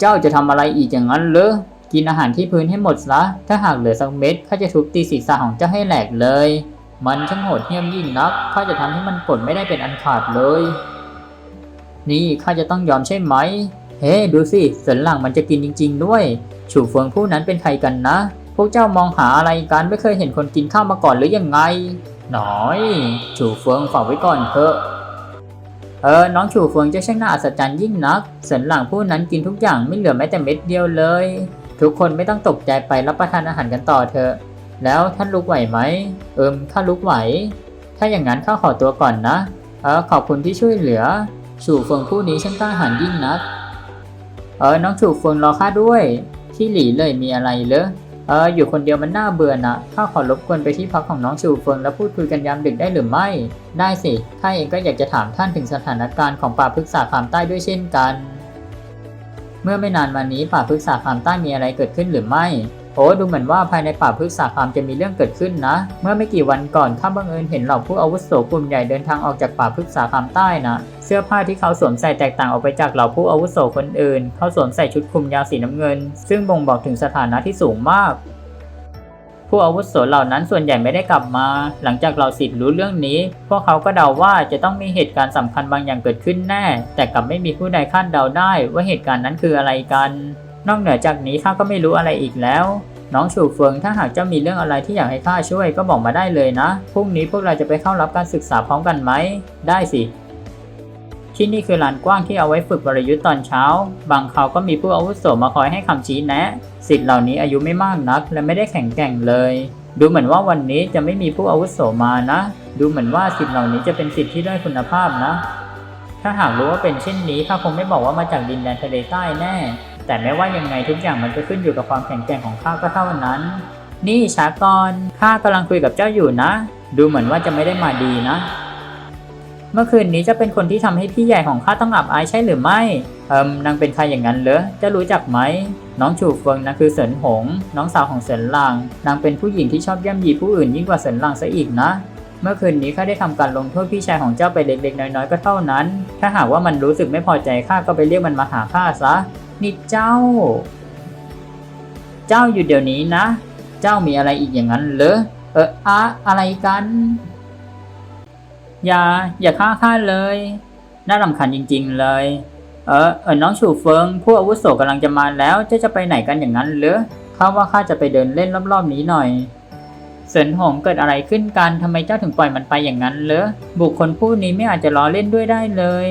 เจ้าจะทำอะไรอีกอย่างนั้นหรือกินอาหารที่พื้นให้หมดซะถ้าหากเหลือสักเม็ดข้าจะทุบตีศีรษะของเจ้าให้แหลกเลย มันช่างโหดเหี้ยมยิ่งนักข้าจะทำให้มันปลดไม่ได้เป็นอันขาดเลย นี่ข้าจะต้องยอมใช่ไหม เฮ้ดูสิสันหลังมันจะกินจริง ๆ ด้วย ฉูเฟิงผู้นั้นเป็นใครกันนะ พวกเจ้ามองหาอะไรกันไม่เคยเห็นคนกินข้าวมาก่อนหรือยังไงหน่อย ฉูเฟิงฝากไว้ก่อนเถอะ เออ น้องฉูเฟิงจะช่างน่าอัศจรรย์ยิ่งนักสันหลังผู้นั้นกินทุกอย่างไม่เหลือแม้แต่เม็ดเดียวเลย ทุกคนไม่ต้องตกใจไปรับประทานอาหารกันต่อเถอะ แล้วท่านลุกไหวไหม เอิมข้าลุกไหว ถ้าอย่างนั้นข้าขอตัวก่อนนะ เออ ขอบคุณที่ช่วยเหลือ ฉูเฟิงผู้นี้ช่างกล้าหาญยิ่งนัก เออ น้องฉูเฟิงรอข้าด้วย ที่หลีเลยมีอะไรเหรอ เอออยู่คนเดียวมันน่าเบื่อนะข้าขอรบกวนไปที่พักของน้องชูเฟิงแล้วพูดคุยกันยามดึกได้หรือไม่ ได้สิข้าเองก็อยากจะถามท่านถึงสถานการณ์ของป่าพฤกษาคามใต้ด้วยเช่นกัน เมื่อไม่นานมานี้ป่าพฤกษาคามใต้มีอะไรเกิดขึ้นหรือไม่ โอ้ดูเหมือนว่าภายในป่าพฤกษาคามจะมีเรื่องเกิดขึ้นนะ เมื่อไม่กี่วันก่อนข้าบังเอิญเห็นเหล่าผู้อาวุโสกลุ่มใหญ่เดินทางออกจากป่าพฤกษาคามใต้นะ เสื้อผ้าที่เขาสวมใส่แตกต่างออกไปจากเหล่าผู้อาวุโสคนอื่น เขาสวมใส่ชุดคลุมยาวสีน้ำเงิน ซึ่งบ่งบอกถึงสถานะที่สูงมาก ผู้อาวุโสเหล่านั้นส่วนใหญ่ไม่ได้กลับมา หลังจากเราสิทธิ์รู้เรื่องนี้ พวกเขาก็เดาว่าจะต้องมีเหตุการณ์สำคัญบางอย่างเกิดขึ้นแน่ แต่กลับไม่มีผู้ใดคาดเดาได้ว่าเหตุการณ์นั้นคืออะไรกัน นอกเหนือจากนี้ข้าก็ไม่รู้อะไรอีกแล้ว น้องฉูเฟิงถ้าหากเจ้ามีเรื่องอะไรที่อยากให้ข้าช่วยก็บอกมาได้เลยนะ พรุ่งนี้พวกเราจะไปเข้ารับการศึกษาพร้อมกันไหม ได้สิ ที่นี่คือลานกว้างที่เอาไว้ฝึกวรยุทธ์ตอนเช้า บางคราวก็มีผู้อาวุโสมาคอยให้คำชี้แนะ สิทธิ์เหล่านี้อายุไม่มากนัก และไม่ได้แข็งแกร่งเลย ดูเหมือนว่าวันนี้จะไม่มีผู้อาวุโสมานะ ดูเหมือนว่าสิทธิ์เหล่านี้จะเป็นสิทธิ์ที่ได้อยคุณภาพนะ ถ้าหากรู้ว่าเป็นเช่นนี้ข้าคงไม่บอกว่ามาจากดินแดนทะเลใต้แน่ แต่ไม่ว่ายังไงทุกอย่างมันก็ขึ้นอยู่กับความแข็งแกร่งของข้าก็เท่านั้น นี่ชากรข้ากำลังคุยกับเจ้าอยู่นะ ดูเหมือนว่าจะไม่ได้มาดีนะ เมื่อคืนนี้จะเป็นคนที่ทำให้พี่ใหญ่ของข้าต้องอับอายใช่หรือไม่เอิมนางเป็นใครอย่างนั้นเหรอจะรู้จักไหม น้องชูเฟิงนางคือเสินหง น้องสาวของเสินหลาง นางเป็นผู้หญิงที่ชอบย่ำยีผู้อื่นยิ่งกว่าเสินหลางซะอีกนะ เมื่อคืนนี้ข้าได้ทำการลงโทษพี่ชายของเจ้าไปเล็กๆ น้อยๆ ก็เท่านั้น ถ้าหากว่ามันรู้สึกไม่พอใจข้าก็ไปเรียกมันมาหาข้าซะ นี่เจ้า เจ้าอยู่เดี๋ยวนี้นะ เจ้ามีอะไรอีกอย่างนั้นเหรอ เอออะอะไรกัน อย่า อย่าฆ่าข้าเลย น่ารำคาญจริง ๆ เลย เออ เออ น้องฉูเฟิง ผู้อาวุโสกำลังจะมาแล้วเจ้าจะไปไหนกันอย่างนั้นเหรอข้าว่าข้าจะไปเดินเล่นรอบๆนี้หน่อยเสินหงเกิดอะไรขึ้นกันทำไมเจ้าถึงปล่อยมันไปอย่างนั้นเหรอ บุคคลผู้นี้ไม่อาจจะล้อเล่นด้วยได้เลย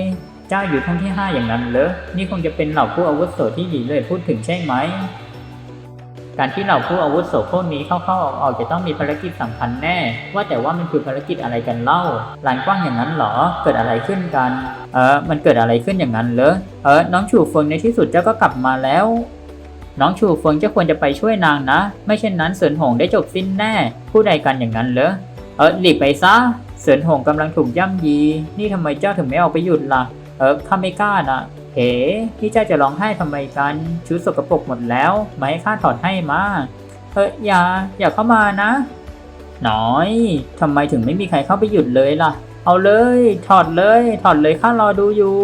เจ้าอยู่ท่องที่ห้าอย่างนั้นเหรอ นี่คงจะเป็นเหล่าผู้อาวุโสที่หลีเลยพูดถึงใช่ไหม การที่เหล่าผู้อาวุโสพวกนี้เข้าๆออกๆจะต้องมีภารกิจสำคัญแน่ ว่าแต่ว่ามันคือภารกิจอะไรกันเล่าลานกว้างอย่างนั้นเหรอ เกิดอะไรขึ้นกัน เออ มันเกิดอะไรขึ้นอย่างนั้นเหรอ เออ น้องชูเฟิงในที่สุดเจ้าก็กลับมาแล้วน้องชูเฟิงเจ้าควรจะไปช่วยนางนะ ไม่เช่นนั้นเสินหงได้จบสิ้นแน่ ผู้ใดกันอย่างนั้นเหรอ เออหลีกไปซะ เสินหงกำลังถูกย่ำยี นี่ทำไมเจ้าถึงไม่ออกไปหยุดล่ะ เออข้าไม่กล้านะเฮ้นี่เจ้าจะร้องไห้ทำไมกัน ชุดสกปรกหมดแล้วมาให้ข้าถอดให้มาเอออย่าอย่าเข้ามานะ น้อยทำไมถึงไม่มีใครเข้าไปหยุดเลยล่ะ เอาเลยถอดเลยถอดเลยข้ารอดูอยู่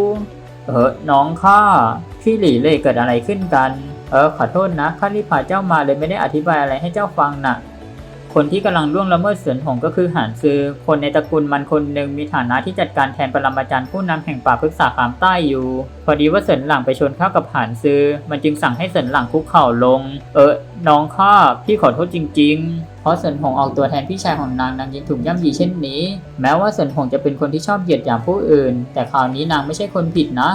เออน้องข้าพี่หลี่เลยเกิดอะไรขึ้นกัน เออขอโทษนะข้ารีบพาเจ้ามาเลยไม่ได้อธิบายอะไรให้เจ้าฟังน่ะ คนที่กำลังล่วงละเมิดเสือนหงก็คือหานซือ คนในตระกูลมันคนหนึ่งมีฐานะที่จัดการแทนปรมาจารย์ผู้นำแห่งป่าพฤกษาขามใต้อยู่ พอดีว่าเสินหลังไปชนเข้ากับหานซือ มันจึงสั่งให้เสินหลังคุกเข่าลง เออ น้องข้าพี่ขอโทษจริง ๆเพราะเสินหงออกตัวแทนพี่ชายของนางนางยังถูกย่ำยีเช่นนี้ แม้ว่าเสินหงจะเป็นคนที่ชอบเหยียดหยามผู้อื่น แต่คราวนี้นางไม่ใช่คนผิดนะ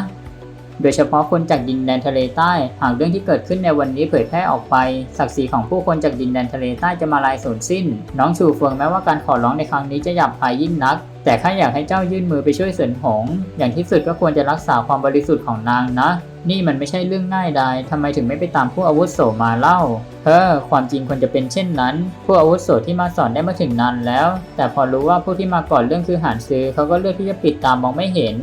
โดยเฉพาะคนจากดินแดนทะเลใต้ หากเรื่องที่เกิดขึ้นในวันนี้เผยแพร่ออกไป ศักดิ์ศรีของผู้คนจากดินแดนทะเลใต้จะมาลายสูญสิ้น น้องชูเฟิงแม้ว่าการขอร้องในครั้งนี้จะหยาบคายยิ่งนัก แต่ข้าอยากให้เจ้ายื่นมือไปช่วยเสินหง อย่างที่สุดก็ควรจะรักษาความบริสุทธิ์ของนางนะ นี่มันไม่ใช่เรื่องง่ายดายทำไมถึงไม่ไปตามผู้อาวุโสมาเล่า เออ ความจริงควรจะเป็นเช่นนั้น ผู้อาวุโสที่มาสอนได้มาถึงนานแล้ว แต่พอรู้ว่าผู้ที่มาก่อนเรื่องคือหานซื้อเขาก็เลือกที่จะปิดตามองไม่เห็น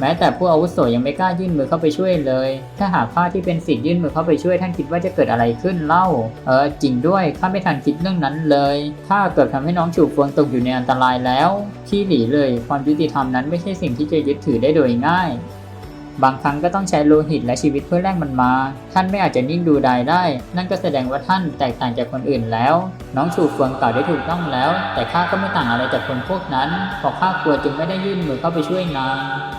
แม้แต่ผู้อาวุโสยังไม่กล้ายื่นมือเข้าไปช่วยเลย ถ้าหากข้าที่เป็นสิทธิ์ยื่นมือเข้าไปช่วยท่านคิดว่าจะเกิดอะไรขึ้นเล่า เออจริงด้วยข้าไม่ทันคิดเรื่องนั้นเลยข้าเกิดทำให้น้องฉูฟวงตกอยู่ในอันตรายแล้ว ที่หลีเลยความยุติธรรมนั้นไม่ใช่สิ่งที่จะยึดถือได้โดยง่าย บางครั้งก็ต้องใช้โลหิตและชีวิตเพื่อแลกมันมา ท่านไม่อาจจะนิ่งดูดายได้ นั่นก็แสดงว่าท่านแตกต่างจากคนอื่นแล้ว น้องชูเฟืองกล่าวได้ถูกต้องแล้ว แต่ข้าก็ไม่ต่างอะไรจากคนพวกนั้นเพราะข้ากลัวจึงไม่ได้ยื่นมือเข้าไปช่วยนาง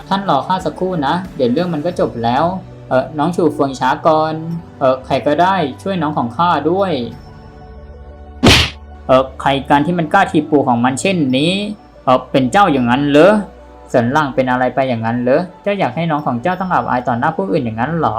ท่านรอข้าสักครู่นะ เดี๋ยวเรื่องมันก็จบแล้ว เออน้องชูเฟืองช้าก่อน เออใครก็ได้ช่วยน้องของข้าด้วย เออใครการที่มันกล้าทีปูของมันเช่นนี้ เออเป็นเจ้าอย่างนั้นเหรอ สันหลังเป็นอะไรไปอย่างนั้นเหรอเจ้าอยากให้น้องของเจ้าต้องอับอายต่อหน้าผู้อื่นอย่างนั้นเหรอ